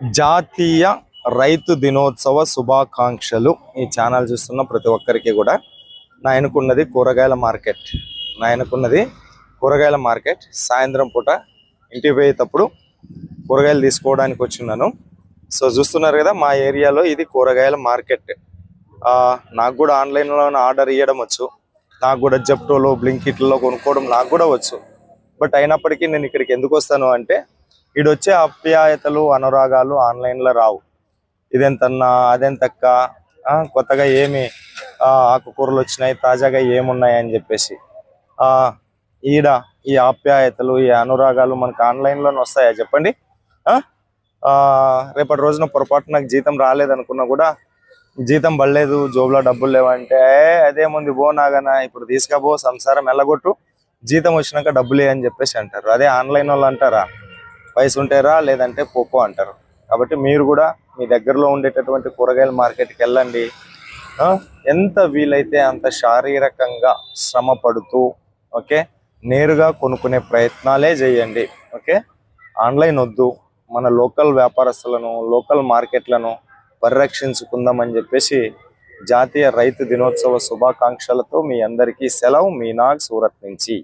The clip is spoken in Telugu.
జాతీయ రైతు దినోత్సవ శుభాకాంక్షలు ఈ ఛానల్ చూస్తున్న ప్రతి ఒక్కరికి కూడా. నా ఎనుకున్నది కూరగాయల మార్కెట్. నా ఎనుకున్నది కూరగాయల మార్కెట్. సాయంత్రం పూట ఇంటికి పోయేటప్పుడు కూరగాయలు తీసుకోవడానికి వచ్చిన్నాను సో చూస్తున్నారు కదా మా ఏరియాలో ఇది కూరగాయల మార్కెట్. నాకు కూడా ఆన్లైన్లో ఆర్డర్ ఇవ్వడం వచ్చు. నాకు కూడా జెప్టోలో బ్లింకిట్లో కొనుక్కోవడం నాకు కూడా వచ్చు. బట్ అయినప్పటికీ నేను ఇక్కడికి ఎందుకు వస్తాను అంటే ఈడొచ్చే వచ్చే ఆప్యాయతలు అనురాగాలు ఆన్లైన్లో రావు. ఇదెంతన్నా అదెంతక్క ఆ, కొత్తగా ఏమి ఆ, ఆకుకూరలు వచ్చినాయి తాజాగా ఏమున్నాయి అని చెప్పేసి. ఆ, ఈడ ఈ ఆప్యాయతలు ఈ అనురాగాలు మనకు ఆన్లైన్లోనే వస్తాయా చెప్పండి? ఆ? ఆ, రేపటి రోజున పొరపాటు నాకు జీతం రాలేదనుకున్నా కూడా జీతం పడలేదు జోబులో డబ్బులు లేవంటే "ఏ, అదేముంది బో నాగనా ఇప్పుడు తీసుకపో సంసారం ఎల్లగొట్టు జీతం వచ్చినాక డబ్బులే అని చెప్పేసి అంటారు. అదే ఆన్లైన్ వాళ్ళు అంటారా? వయసు ఉంటేరా లేదంటే పోపో అంటారు. కాబట్టి మీరు కూడా మీ దగ్గరలో ఉండేటటువంటి కూరగాయల మార్కెట్కి వెళ్ళండి. ఎంత వీలైతే అంత శారీరకంగా శ్రమ పడుతూ ఓకే? నేరుగా కొనుక్కునే ప్రయత్నాలే చేయండి ఓకే? ఆన్లైన్ వద్దు. మన లోకల్ వ్యాపారస్తులను లోకల్ మార్కెట్లను పరిరక్షించుకుందామని చెప్పేసి జాతీయ రైతు దినోత్సవ శుభాకాంక్షలతో మీ అందరికీ సెలవు మీనాగ్ సూరత్ నుంచి.